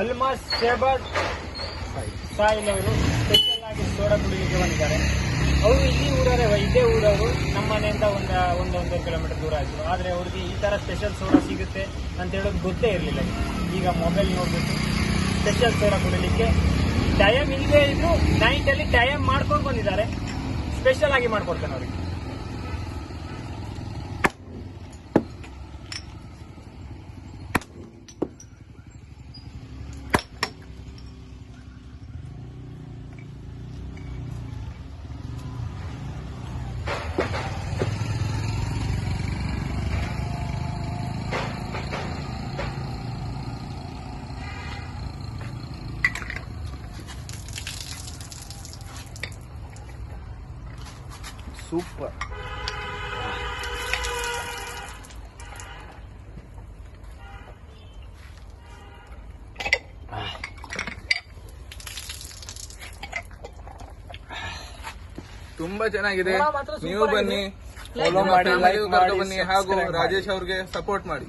ಅಲ್ಮಾಸ್ ಶೇಬಾದ್ ಸಾಯಿಲ್ ಅವರು ಸ್ಪೆಷಲ್ ಆಗಿ ಸೋಡಾ ಕುಡಿಲಿಕ್ಕೆ ಬಂದಿದ್ದಾರೆ. ಅವರು ಇಲ್ಲಿ ಊರವರೇ, ಇದೇ ಊರವರು. ನಮ್ಮ ಮನೆಯಿಂದ ಒಂದು, ಒಂದೊಂದು ಕಿಲೋಮೀಟರ್ ದೂರ ಆಯಿತು. ಆದರೆ ಅವ್ರಿಗೆ ಈ ಥರ ಸ್ಪೆಷಲ್ ಸೋಡಾ ಸಿಗುತ್ತೆ ಅಂತ ಹೇಳೋದು ಗೊತ್ತೇ ಇರಲಿಲ್ಲ. ಈಗ ಮೊಬೈಲ್ ನೋಡ್ಬಿಟ್ಟು ಸ್ಪೆಷಲ್ ಸೋಡಾ ಕುಡಿಲಿಕ್ಕೆ ಟೈಮ್ ಇಲ್ಲದೆ ಇದ್ರು ನೈಟಲ್ಲಿ ಟೈಮ್ ಮಾಡ್ಕೊಂಡು ಬಂದಿದ್ದಾರೆ. ಸ್ಪೆಷಲ್ ಆಗಿ ಮಾಡ್ಕೊಡ್ತೇನೆ ಅವ್ರಿಗೆ. ಸೂಪರ್ ತುಂಬಾ ಚೆನ್ನಾಗಿದೆ. ನೀವು ಬನ್ನಿ ಫಾಲೋ ಮಾಡಿ, ಲೈಕ್ ಮಾಡಿ, ಬನ್ನಿ ಹಾಗೂ ರಾಜೇಶ್ ಅವ್ರಿಗೆ ಸಪೋರ್ಟ್ ಮಾಡಿ.